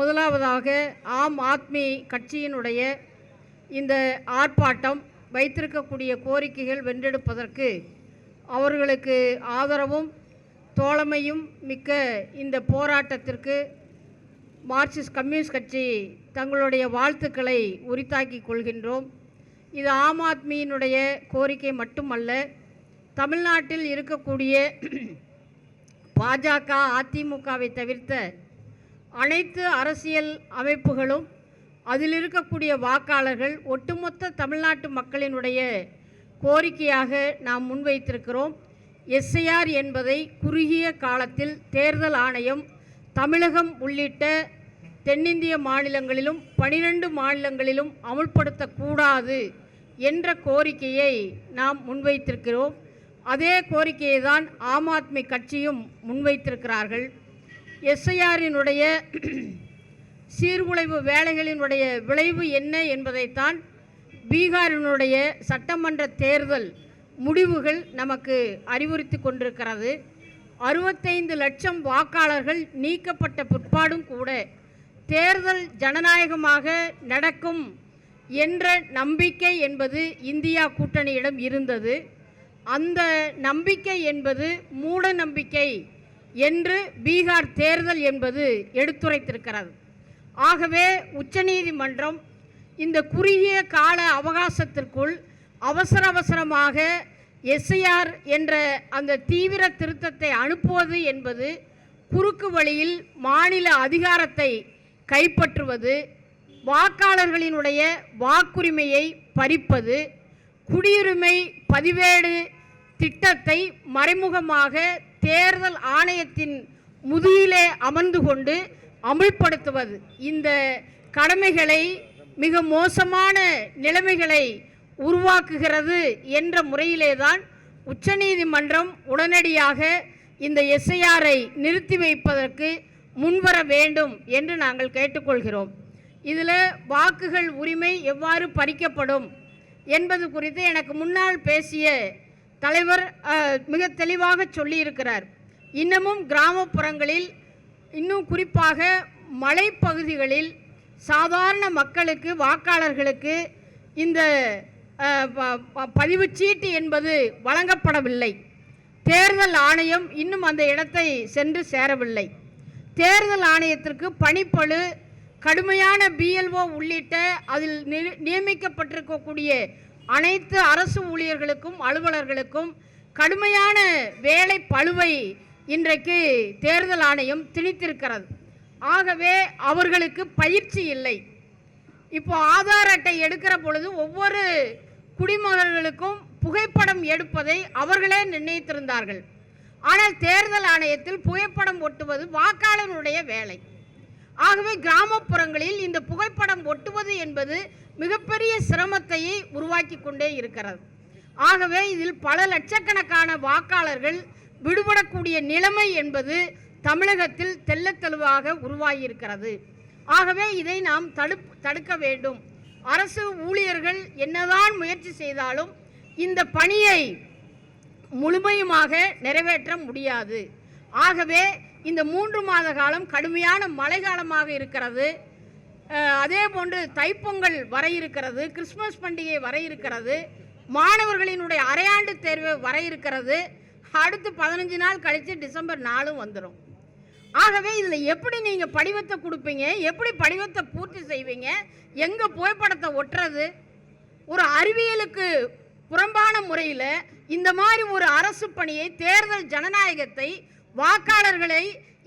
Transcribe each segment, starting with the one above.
முதலாவதாக ஆம் ஆத்மி கட்சியினுடைய இந்த ஆர்ப்பாட்டம் வைத்திருக்கக்கூடிய கோரிக்கைகள் வென்றெடுப்பதற்கு அவர்களுக்கு ஆதரவும் தோழமையும் மிக்க இந்த போராட்டத்திற்கு மார்க்சிஸ்ட் கம்யூனிஸ்ட் கட்சி தங்களுடைய வாழ்த்துக்களை உரித்தாக்கிக் கொள்கின்றோம். இது ஆம் ஆத்மியினுடைய கோரிக்கை மட்டுமல்ல தமிழ்நாட்டில் இருக்கக்கூடிய பாஜக அதிமுகவை தவிர்த்த அனைத்து அரசியல் அமைப்புகளும் அதில் இருக்கக்கூடிய வாக்காளர்கள் ஒட்டுமொத்த தமிழ்நாட்டு மக்களினுடைய கோரிக்கையாக நாம் முன்வைத்திருக்கிறோம். எஸ்ஐஆர் என்பதை குறுகிய காலத்தில் தேர்தல் ஆணையம் தமிழகம் உள்ளிட்ட தென்னிந்திய மாநிலங்களிலும் பனிரெண்டு மாநிலங்களிலும் அமுல்படுத்தக்கூடாது என்ற கோரிக்கையை நாம் முன்வைத்திருக்கிறோம். அதே கோரிக்கையை தான் ஆம் ஆத்மி கட்சியும் முன்வைத்திருக்கிறார்கள். எஸ்ஐஆரினுடைய சீர்குலைவு வேலைகளினுடைய விளைவு என்ன என்பதைத்தான் பீகாரினுடைய சட்டமன்ற தேர்தல் முடிவுகள் நமக்கு அறிவுறுத்தி கொண்டிருக்கிறது. அறுபத்தைந்து லட்சம் வாக்காளர்கள் நீக்கப்பட்ட பிற்பாடும் கூட தேர்தல் ஜனநாயகமாக நடக்கும் என்ற நம்பிக்கை என்பது இந்தியா கூட்டணியிடம் இருந்தது. அந்த நம்பிக்கை என்பது மூட நம்பிக்கை என்று பீகார் தேர்தல் என்பது எடுத்துரைத்திருக்கிறது. ஆகவே உச்சநீதிமன்றம் இந்த குறுகிய கால அவகாசத்திற்குள் அவசர அவசரமாக எஸ்ஐஆர் என்ற அந்த தீவிர திருத்தத்தை அனுப்புவது என்பது குறுக்கு வழியில் மாநில அதிகாரத்தை கைப்பற்றுவது வாக்காளர்களினுடைய வாக்குரிமையை பறிப்பது குடியுரிமை பதிவேடு திட்டத்தை மறைமுகமாக தேர்தல் ஆணையத்தின் முதுகிலே அமர்ந்து கொண்டு அமுல்படுத்துவது. இந்த கடமைகளை மிக மோசமான நிலைமைகளை உருவாக்குகிறது என்ற முறையிலே தான் உச்சநீதிமன்றம் உடனடியாக இந்த எஸ்ஐஆரை நிறுத்தி வைப்பதற்கு முன்வர வேண்டும் என்று நாங்கள் கேட்டுக்கொள்கிறோம். இதில் வாக்குகள் உரிமை எவ்வாறு பறிக்கப்படும் என்பது குறித்து எனக்கு முன்னால் பேசிய தலைவர் மிக தெளிவாக சொல்லியிருக்கிறார். இன்னமும் கிராமப்புறங்களில் இன்னும் குறிப்பாக மலைப்பகுதிகளில் சாதாரண மக்களுக்கு வாக்காளர்களுக்கு இந்த அஹ், ப- பதிவுச்சீட்டு என்பது வழங்கப்படவில்லை. தேர்தல் ஆணையம் இன்னும் அந்த இடத்தை சென்று சேரவில்லை. தேர்தல் ஆணையத்திற்கு பணிப்பழு கடுமையான பிஎல்ஓ உள்ளிட்ட அதில் நி- நியமிக்கப்பட்டிருக்கக்கூடிய அனைத்து அரசு ஊழியர்களுக்கும் அலுவலர்களுக்கும் கடுமையான வேலை பளுவை இன்றைக்கு தேர்தல் ஆணையம் திணித்திருக்கிறது. ஆகவே அவர்களுக்கு பயிற்சி இல்லை. இப்போ ஆதார் அட்டை எடுக்கிற பொழுது ஒவ்வொரு குடிமகன்களுக்கும் புகைப்படம் எடுப்பதை அவர்களே நிர்ணயித்திருந்தார்கள். ஆனால் தேர்தல் ஆணையத்தில் புகைப்படம் ஒட்டுவது வாக்காளருடைய வேலை. ஆகவே கிராமப்புறங்களில் இந்த புகைப்படம் ஒட்டுவது என்பது மிகப்பெரிய சிரமத்தையே உருவாக்கி கொண்டே இருக்கிறது. ஆகவே இதில் பல லட்சக்கணக்கான வாக்காளர்கள் விடுபடக்கூடிய நிலைமை என்பது தமிழகத்தில் தெள்ளத்தெளிவாக உருவாகியிருக்கிறது. ஆகவே இதை நாம் தடுப் தடுக்க வேண்டும். அரசு ஊழியர்கள் என்னதான் முயற்சி செய்தாலும் இந்த பணியை முழுமையுமாக நிறைவேற்ற முடியாது. ஆகவே இந்த மூன்று மாத காலம் கடுமையான மழை காலமாக இருக்கிறது. அதே போன்று தைப்பொங்கல் வர இருக்கிறது கிறிஸ்மஸ் பண்டிகை வர இருக்கிறது மாணவர்களினுடைய அரையாண்டு தேர்வு வர இருக்கிறது. அடுத்து பதினஞ்சு நாள் கழித்து டிசம்பர் நாலும் வந்துடும் ஆகவே இதில் எப்படி நீங்கள் படிவத்தை கொடுப்பீங்க எப்படி படிவத்தை பூர்த்தி செய்வீங்க எங்கே புகைப்படத்தை ஒட்டுறது ஒரு அறிவியலுக்கு புறம்பான முறையில் இந்த மாதிரி ஒரு அரசு பணியை தேர்தல் ஜனநாயகத்தை வாக்காளர்களை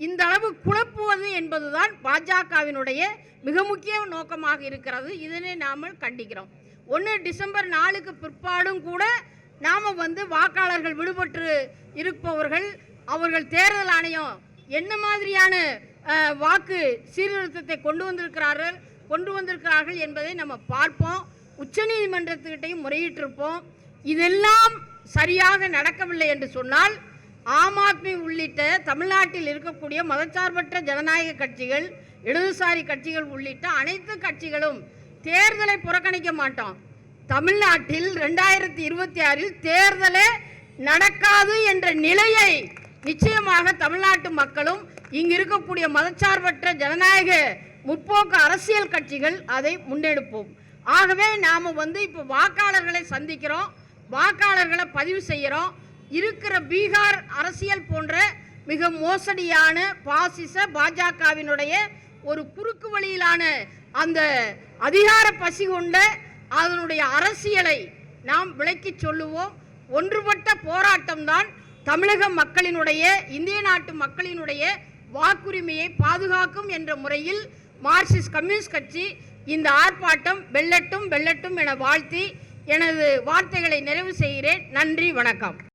இந்த அளவு குழப்புவது என்பதுதான் பாஜகவினுடைய மிக முக்கிய நோக்கமாக இருக்கிறது. இதனை நாம் கண்டிக்கிறோம். ஒன்று டிசம்பர் நாலுக்கு பிற்பாடும் கூட நாம் வந்து வாக்காளர்கள் விடுபட்டு இருப்பவர்கள் அவர்கள் தேர்தல் ஆணையம் என்ன மாதிரியான வாக்கு சீர்திருத்தத்தை கொண்டு வந்திருக்கிறார்கள் கொண்டு வந்திருக்கிறார்கள் என்பதை நம்ம பார்ப்போம். உச்சநீதிமன்றத்துக்கிட்டையும் முறையிட்டிருப்போம். இதெல்லாம் சரியாக நடக்கவில்லை என்று சொன்னால் ஆம் ஆத்மி உள்ளிட்ட தமிழ்நாட்டில் இருக்கக்கூடிய மதச்சார்பற்ற ஜனநாயக கட்சிகள் இடதுசாரி கட்சிகள் உள்ளிட்ட அனைத்து கட்சிகளும் தேர்தலை புறக்கணிக்க மாட்டோம். தமிழ்நாட்டில் ரெண்டாயிரத்தி இருபத்தி ஆறில் தேர்தலே நடக்காது என்ற நிலையை நிச்சயமாக தமிழ்நாட்டு மக்களும் இங்கு இருக்கக்கூடிய மதச்சார்பற்ற ஜனநாயக முற்போக்கு அரசியல் கட்சிகள் அதை முன்னெடுப்போம். ஆகவே நாம் வந்து இப்போ வாக்காளர்களை சந்திக்கிறோம். வாக்காளர்களை பதிவு செய்கிறோம். இருக்கிற பீகார் அரசியல் போன்ற மிக மோசடியான பாசிச பாஜகவினுடைய ஒரு குறுக்கு வழியிலான அந்த அதிகார பசி கொண்ட அதனுடைய அரசியலை நாம் விளக்கிச் சொல்லுவோம். ஒன்றுபட்ட போராட்டம்தான் தமிழக மக்களினுடைய இந்திய நாட்டு மக்களினுடைய வாக்குரிமையை பாதுகாக்கும் என்ற முறையில் மார்க்சிஸ்ட் கம்யூனிஸ்ட் கட்சி இந்த ஆர்ப்பாட்டம் வெல்லட்டும் வெல்லட்டும் என வாழ்த்தி எனது வார்த்தைகளை நிறைவு செய்கிறேன். நன்றி வணக்கம்.